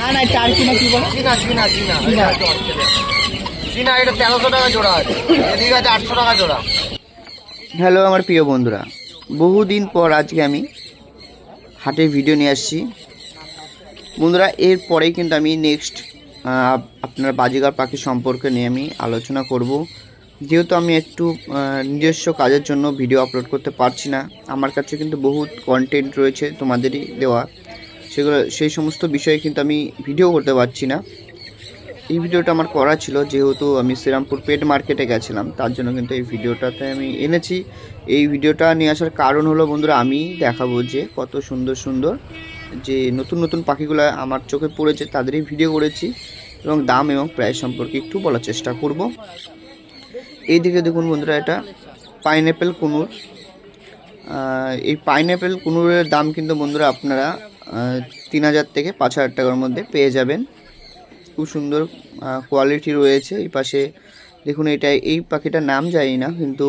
না না টার্কি না কি বলে? চীনা চীনা চীনা চীনা। এটা হচ্ছে অস্ট্রেলিয়া চীনা এটা তেরোশো টাকা জোড়া আছে। এদিকে আছে আটশো টাকা জোড়া। হ্যালো আমার প্রিয় বন্ধুরা। বহুদিন পর আজকে আমি হাটের ভিডিও নিয়ে আসছি। বন্ধুরা এরপরেই কিন্তু আমি নেক্সট আপনার বাজিগার পাখি সম্পর্কে নিয়ে আমি আলোচনা করব। যেহেতু আমি একটু নিজস্ব কাজের জন্য ভিডিও আপলোড করতে পারছি না আমার কাছে কিন্তু বহুত কন্টেন্ট রয়েছে তোমাদেরই দেওয়া। সেগুলো, সেই সমস্ত বিষয়ে কিন্তু আমি ভিডিও করতে পারছি না। এই ভিডিওটা আমার করা ছিল, যেহেতু আমি শ্রীরামপুর পেট মার্কেটে গেছিলাম, তার জন্য কিন্তু এই ভিডিওটাতে আমি এনেছি। এই ভিডিওটা নিয়ে আসার কারণ হলো, বন্ধুরা, আমি দেখাবো যে কত সুন্দর সুন্দর যে নতুন নতুন পাখিগুলো আমার চোখে পড়েছে, তাদেরই ভিডিও করেছি এবং দাম এবং প্রাইস সম্পর্কে একটু বলার চেষ্টা করব। এই দিকে দেখুন বন্ধুরা, এটা পাইনঅ্যাপেল কুনুর। এই পাইনঅ্যাপেল কুনুরের দাম কিন্তু বন্ধুরা, আপনারা তিন হাজার থেকে পাঁচ হাজার টাকার মধ্যে পেয়ে যাবেন। খুব সুন্দর কোয়ালিটি রয়েছে এই পাশে। দেখুন, এটা এই পাখিটার নাম জানি না, কিন্তু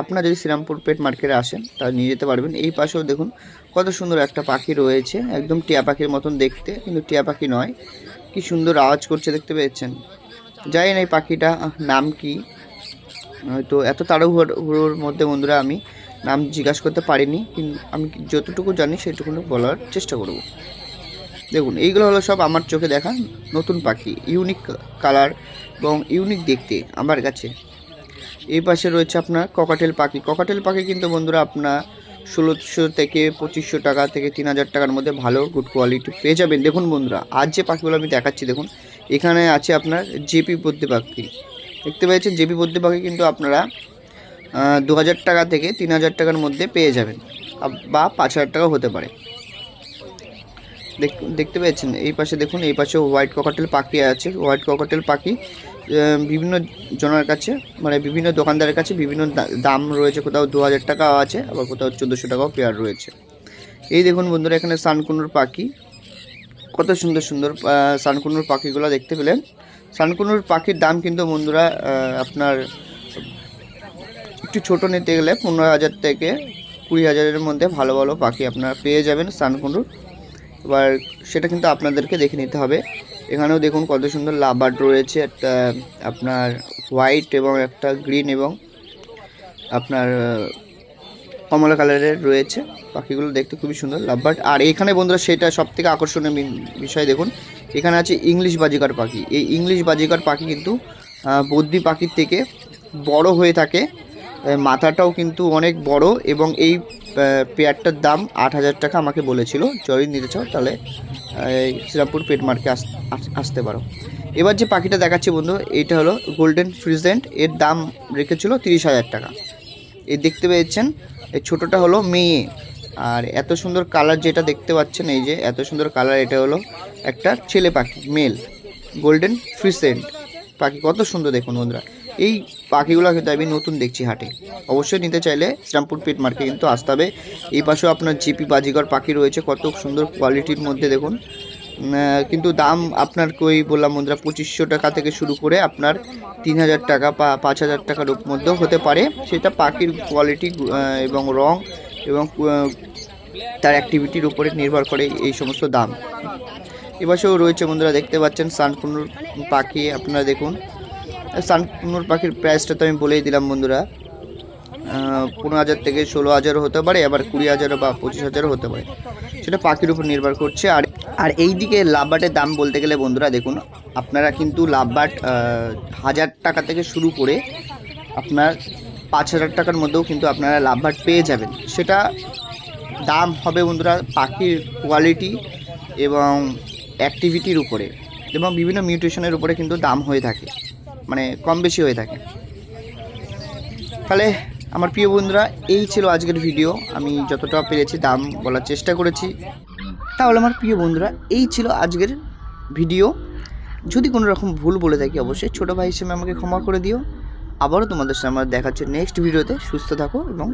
আপনারা যদি শ্রীরামপুর পেট মার্কেটে আসেন, তাহলে নিয়ে যেতে পারবেন। এই পাশেও দেখুন, কত সুন্দর একটা পাখি রয়েছে, একদম টিয়া পাখির মতন দেখতে, কিন্তু টিয়া পাখি নয়। কি সুন্দর আওয়াজ করছে, দেখতে পেয়েছেন? জানি না এই পাখিটা নাম কি? হয়তো এত তাড়াহুড়োর মধ্যে বন্ধুরা আমি নাম জিজ্ঞাসা করতে পারিনি, কিন্তু আমি যতটুকু জানি সেটুকু বলার চেষ্টা করব। দেখুন, এইগুলো হলো সব আমার চোখে দেখা নতুন পাখি ইউনিক কালার এবং ইউনিক দেখতে আমার কাছে। এই পাশে রয়েছে আপনার ককাটেল পাখি। ককাটেল পাখি কিন্তু বন্ধুরা আপনার ষোলোশো থেকে পঁচিশশো টাকা থেকে তিন হাজার টাকার মধ্যে ভালো গুড কোয়ালিটি পেয়ে যাবেন। দেখুন বন্ধুরা, আজ যে পাখিগুলো আমি দেখাচ্ছি, দেখুন, এখানে আছে আপনার জেপি পদ্মে পাখি। দেখতে পেয়েছেন, জেপি পদ্মে পাখি কিন্তু আপনারা দু হাজার টাকা থেকে তিন হাজার টাকার মধ্যে পেয়ে যাবেন। বা পাঁচ হাজার টাকা হতে পারে। দেখ- দেখতে পেয়েছেন? এই পাশে দেখুন, এই পাশে হোয়াইট ককাটেল পাখি আছে। হোয়াইট ককাটেল পাখি বিভিন্ন জনের কাছে মানে বিভিন্ন দোকানদারের কাছে বিভিন্ন দাম রয়েছে। কোথাও দু হাজার টাকাও আছে, আবার কোথাও চোদ্দোশো টাকাও পেয়ার রয়েছে। এই দেখুন বন্ধুরা, এখানে সানকুনুর পাখি। কত সুন্দর সুন্দর সানকুনুর পাখিগুলো দেখতে পেলেন। সানকুনুর পাখির দাম কিন্তু বন্ধুরা আপনার একটু ছোট নিতে গেলে পনেরো হাজার থেকে কুড়ি হাজারের মধ্যে ভালো ভালো পাখি আপনারা পেয়ে যাবেন সানকুনুর এবার সেটা কিন্তু আপনাদেরকে দেখে নিতে হবে। এখানেও দেখুন কত সুন্দর লাভার্ড রয়েছে, একটা, আপনার হোয়াইট এবং একটা গ্রিন এবং আপনার কমলা কালারের রয়েছে। পাখিগুলো দেখতে খুবই সুন্দর লাভবার্ড আর এখানে বন্ধুরা সেটা সব থেকে আকর্ষণীয় বিষয় দেখুন, এখানে আছে ইংলিশ বাজিকার পাখি। এই ইংলিশ বাজিকার পাখি কিন্তু বদ্রি পাখির থেকে বড় হয়ে থাকে। মাথাটাও কিন্তু অনেক বড় এবং এই পেয়ারটার দাম আট হাজার টাকা আমাকে বলেছিল। যদি নিতে চাও তাহলে শ্রীরামপুর পেট মার্কে আস- আস- আসতে পারো। এবার যে পাখিটা দেখাচ্ছি বন্ধু এটা হলো গোল্ডেন ফ্রিজেন্ট এর দাম রেখেছিল তিরিশ হাজার টাকা। এই দেখতে পেয়েছেন এই ছোটোটা হলো মেয়ে। আর এত সুন্দর কালার যেটা দেখতে পাচ্ছেন, এই যে এত সুন্দর কালার, এটা হলো একটা ছেলে পাখি, মেল। গোল্ডেন ফ্রিসেন্ট পাখি কত সুন্দর দেখুন বন্ধুরা। এই পাখিগুলো কিন্তু আমি নতুন দেখছি হাটে। অবশ্যই নিতে চাইলে শ্রীরামপুর পেট মার্কে কিন্তু আসতে হবে। এই পাশেও আপনার জিপি বাজিগর পাখি রয়েছে, কত সুন্দর কোয়ালিটির মধ্যে দেখুন। কিন্তু দাম আপনার কই বললাম বন্ধুরা পঁচিশশো টাকা থেকে শুরু করে আপনার তিন হাজার টাকা বা পাঁচ হাজার টাকার মধ্যেও হতে পারে। সেটা পাখির কোয়ালিটি এবং রং, এবং তার অ্যাক্টিভিটির উপরে নির্ভর করে এই সমস্ত দাম। এপাশেও রয়েছে বন্ধুরা দেখতে পাচ্ছেন, সানকুনুর পাখি আপনারা দেখুন। সানকুনুর পাখির প্রাইসটা তো আমি বলেই দিলাম বন্ধুরা। পনেরো হাজার থেকে ষোলো হাজারও হতে পারে, আবার কুড়ি হাজারও বা পঁচিশ হাজারও হতে পারে। সেটা পাখির উপর নির্ভর করছে। আর আর এই দিকে লাভবাটের দাম বলতে গেলে বন্ধুরা দেখুন, আপনারা কিন্তু লাভবাট হাজার টাকা থেকে শুরু করে আপনার পাঁচ হাজার টাকার মধ্যেও কিন্তু আপনারা লাভবাট পেয়ে যাবেন। সেটা দাম হবে বন্ধুরা পাখির কোয়ালিটি এবং অ্যাক্টিভিটির উপরে এবং বিভিন্ন মিউটেশনের উপরে কিন্তু দাম হয়ে থাকে। মানে কম বেশি হয়ে থাকে। তাহলে আমার প্রিয় বন্ধুরা, এই ছিল আজকের ভিডিও আমি যতটা পেরেছি দাম বলার চেষ্টা করেছি। তাহলে আমার প্রিয় বন্ধুরা, এই ছিল আজকের ভিডিও যদি কোনো রকম ভুল বলে থাকি, অবশ্যই ছোটো ভাই হিসেবে আমাকে ক্ষমা করে দিও। আবারও তোমাদের সাথে আমার দেখাচ্ছে নেক্সট ভিডিওতে সুস্থ থাকো এবং